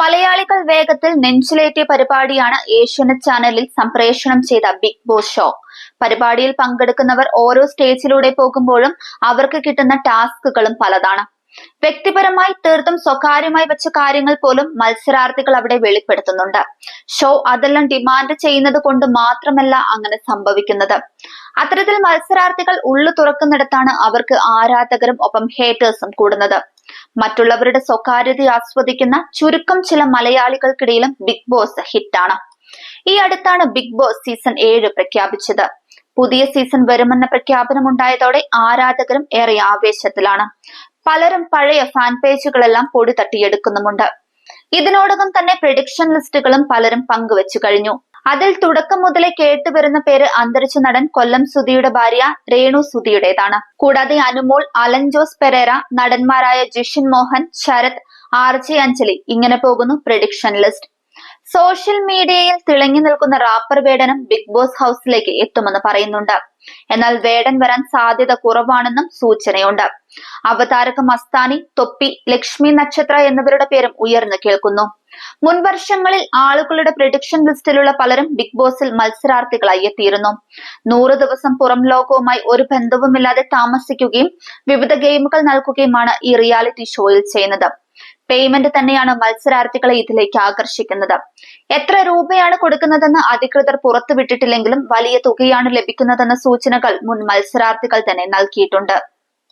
മലയാളികൾ വേഗത്തിൽ നെഞ്ചിലേറ്റിയ പരിപാടിയാണ് ഏഷ്യാനെറ്റ് ചാനലിൽ സംപ്രേഷണം ചെയ്ത ബിഗ് ബോസ് ഷോ. പരിപാടിയിൽ പങ്കെടുക്കുന്നവർ ഓരോ സ്റ്റേജിലൂടെ പോകുമ്പോഴും അവർക്ക് കിട്ടുന്ന ടാസ്കുകളും പലതാണ്. വ്യക്തിപരമായി തീർത്തും സ്വകാര്യമായി വെച്ച കാര്യങ്ങൾ പോലും മത്സരാർത്ഥികൾ അവിടെ വെളിപ്പെടുത്തുന്നുണ്ട്. ഷോ അതെല്ലാം ഡിമാൻഡ് ചെയ്യുന്നത് കൊണ്ട് മാത്രമല്ല അങ്ങനെ സംഭവിക്കുന്നത്. അത്തരത്തിൽ മത്സരാർത്ഥികൾ ഉള്ളു തുറക്കുന്നിടത്താണ് അവർക്ക് ആരാധകരും ഒപ്പം ഹേറ്റേഴ്സും കൂടുന്നത്. മറ്റുള്ളവരുടെ സ്വകാര്യത ആസ്വദിക്കുന്ന ചുരുക്കം ചില മലയാളികൾക്കിടയിലും ബിഗ് ബോസ് ഹിറ്റാണ്. ഈ അടുത്താണ് ബിഗ് ബോസ് സീസൺ ഏഴ് പ്രഖ്യാപിച്ചത്. പുതിയ സീസൺ വരുമെന്ന പ്രഖ്യാപനം ഉണ്ടായതോടെ ആരാധകരും ഏറെ ആവേശത്തിലാണ്. പലരും പഴയ ഫാൻ പേജുകളെല്ലാം പൊടി തട്ടിയെടുക്കുന്നുമുണ്ട്. ഇതിനോടകം തന്നെ പ്രഡിക്ഷൻ ലിസ്റ്റുകളും പലരും പങ്കുവച്ചു കഴിഞ്ഞു. അതിൽ തുടക്കം മുതലേ കേട്ടുവരുന്ന പേര് അന്തരിച്ച നടൻ കൊല്ലം സുധിയുടെ ഭാര്യ രേണു സുധിയുടേതാണ്. കൂടാതെ അനുമോൾ അലൻ ജോസ് നടന്മാരായ ജിഷിൻ മോഹൻ ശരത് ആർ ജെ അഞ്ജലി ഇങ്ങനെ പോകുന്നു പ്രഡിക്ഷൻ ലിസ്റ്റ് സോഷ്യൽ മീഡിയയിൽ തിളങ്ങി നിൽക്കുന്ന റാപ്പർ വേടനും ബിഗ് ബോസ് ഹൗസിലേക്ക് എത്തുമെന്ന് പറയുന്നുണ്ട്. എന്നാൽ വേടൻ വരാൻ സാധ്യത കുറവാണെന്നും സൂചനയുണ്ട്. അവതാരക മസ്താനി തൊപ്പി ലക്ഷ്മി നക്ഷത്ര എന്നിവരുടെ പേരും ഉയർന്നു കേൾക്കുന്നു. മുൻ വർഷങ്ങളിൽ ആളുകളുടെ പ്രഡിക്ഷൻ ലിസ്റ്റിലുള്ള പലരും ബിഗ് ബോസിൽ മത്സരാർത്ഥികളായി എത്തിയിരുന്നു. നൂറ് ദിവസം പുറം ലോകവുമായി ഒരു ബന്ധവുമില്ലാതെ താമസിക്കുകയും വിവിധ ഗെയിമുകൾ നൽകുകയുമാണ് ഈ റിയാലിറ്റി ഷോയിൽ ചെയ്യുന്നത്. പേയ്മെന്റ് തന്നെയാണ് മത്സരാർത്ഥികളെ ഇതിലേക്ക് ആകർഷിക്കുന്നത്. എത്ര രൂപയാണ് കൊടുക്കുന്നതെന്ന് അധികൃതർ പുറത്തുവിട്ടിട്ടില്ലെങ്കിലും വലിയ തുകയാണ് ലഭിക്കുന്നതെന്ന സൂചനകൾ മുൻ മത്സരാർത്ഥികൾ തന്നെ നൽകിയിട്ടുണ്ട്.